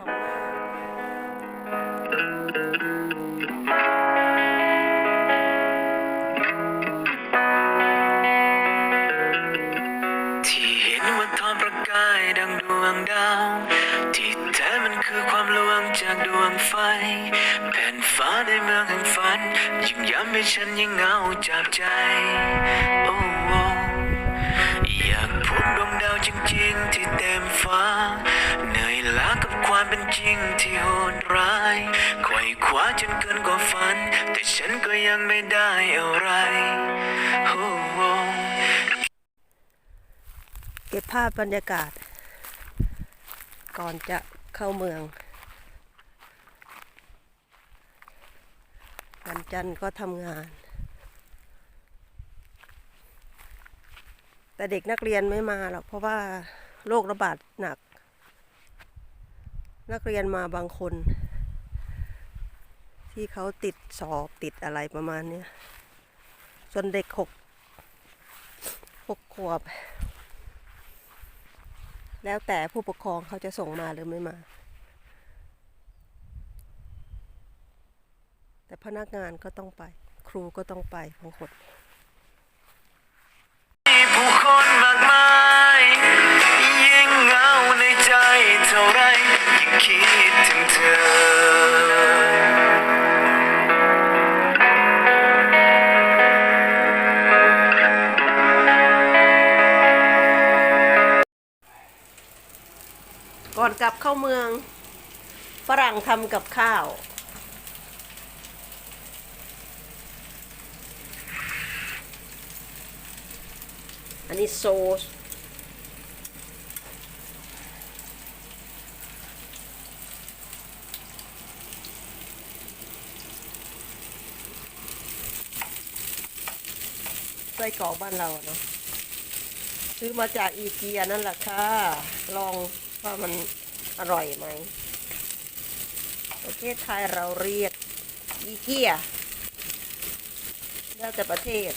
ที่เห็นว่าทอมประกายดังดวงดาว ที่แท้มันคือความลวงจากดวงไฟ แผ่นฟ้าในเมืองแห่งฝัน ยิ่งย้ำให้ฉันยิ่งเหงาจับใจ โอ้อยากพบดวงดาวจริงๆ ที่เต็มฟ้า เป็นจริงที่โหดร้ายไขว่คว้าจนเกินกว่าฝัน แต่ฉันก็ยังไม่ได้อะไรโอ้เก็บภาพบรรยากาศ ก่อนจะเข้าเมืองวันจันทร์ก็ทำงาน แต่เด็กนักเรียนไม่มาหรอกเพราะว่าโรคระบาดหนัก นักเรียนมาบางคน ที่เขาติดสอบติดอะไรประมาณเนี้ยส่วนเด็กหกหกขวบ แล้วแต่ผู้ปกครองเขาจะส่งมาหรือไม่มา แต่พนักงานก็ต้องไป ครูก็ต้องไปบางคนผู้คนมากมายยิ่งเหงาในใจเท่าไร คิดถึงเธอ ก่อนกลับเข้าเมือง ฝรั่งทำกับข้าว อันนี้โซส ส้กรอกบ้านเราเนาะซื้อมาจากอีเกียนั่นแหละค่ะ ลองว่ามันอร่อยไหมประเทศไทยเราเรียกอีเกียแล้วแต่ประเทศ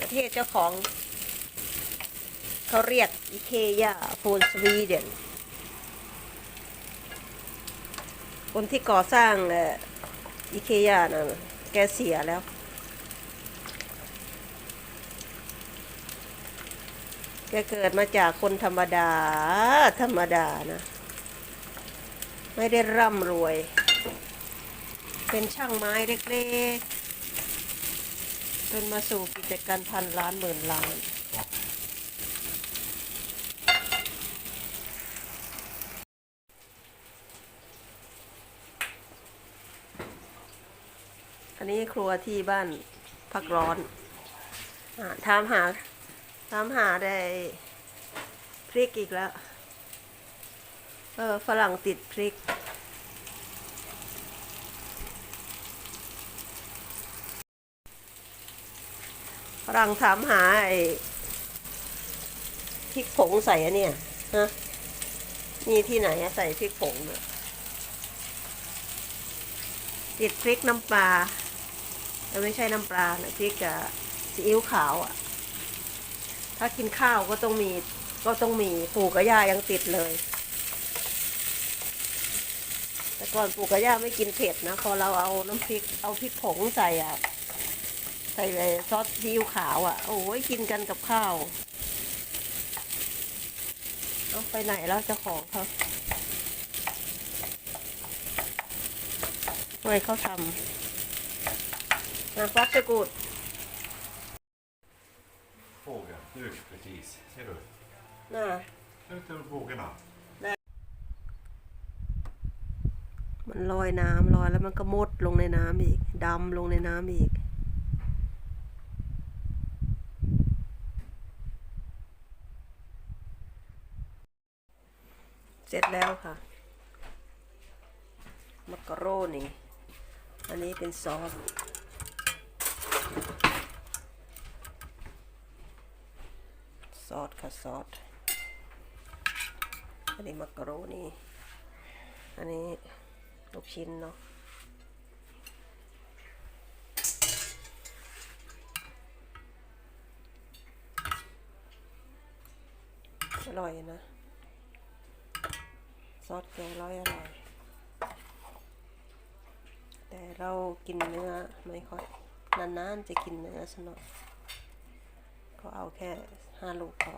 ประเทศเจ้าของ เขาเรียกอีเคยโฟนสวีเดนคนที่ก่อสร้างอ่ออีเคยนะแกเสียแล้ว แกเกิดมาจากคนธรรมดา ธรรมดานะ ไม่ได้ร่ำรวย เป็นช่างไม้เล็กๆจนมาสู่กิจการพันล้านหมื่นล้าน อันนี้ครัวที่บ้านพักร้อนอถามหา ถามหาได้พริกอีกแล้ว เออ ฝรั่งติดพริก ฝรั่งถามหาไอ้พริกผงใส่อะเนี่ยฮะมีที่ไหนใส่พริกผงเนี่ยติดพริกน้ำปลาแต่ไม่ใช่น้ำปลานะพริกกับซีอิ๊วขาวอะ ถ้ากินข้าวก็ต้องมี ก็ต้องมีปู่กับย่ายังติดเลย แต่ก่อนปู่กับย่าไม่กินเผ็ดนะพอเราเอาน้ำพริกเอาพริกผงใส่อะใส่เลยซอสซีอิ๊วขาวอะ โอ้ยกินกันกับข้าวเอาไปไหนแล้วเจ้าของเขาทำไมเขาทำนะฟักจะกูด Fågel, nu precis. Ser du? น่ะ Ut över bågarna. มันลอยน้ำลอยแล้วมันก็มดลงในน้ำอีกดำลงในน้ำอีก เสร็จแล้วค่ะมักกะโรนีอันนี้เป็นซอส ซอสค่ะซอส อันนี้มักกะโรนีอันนี้ลูกชิ้นเนาะอร่อยนะ ซอสแกงร้อยอร่อย แต่เรากินเนื้อไม่ค่อย นานๆจะกินเนื้อสนอก็เอาแค่ ห้าลูกพอ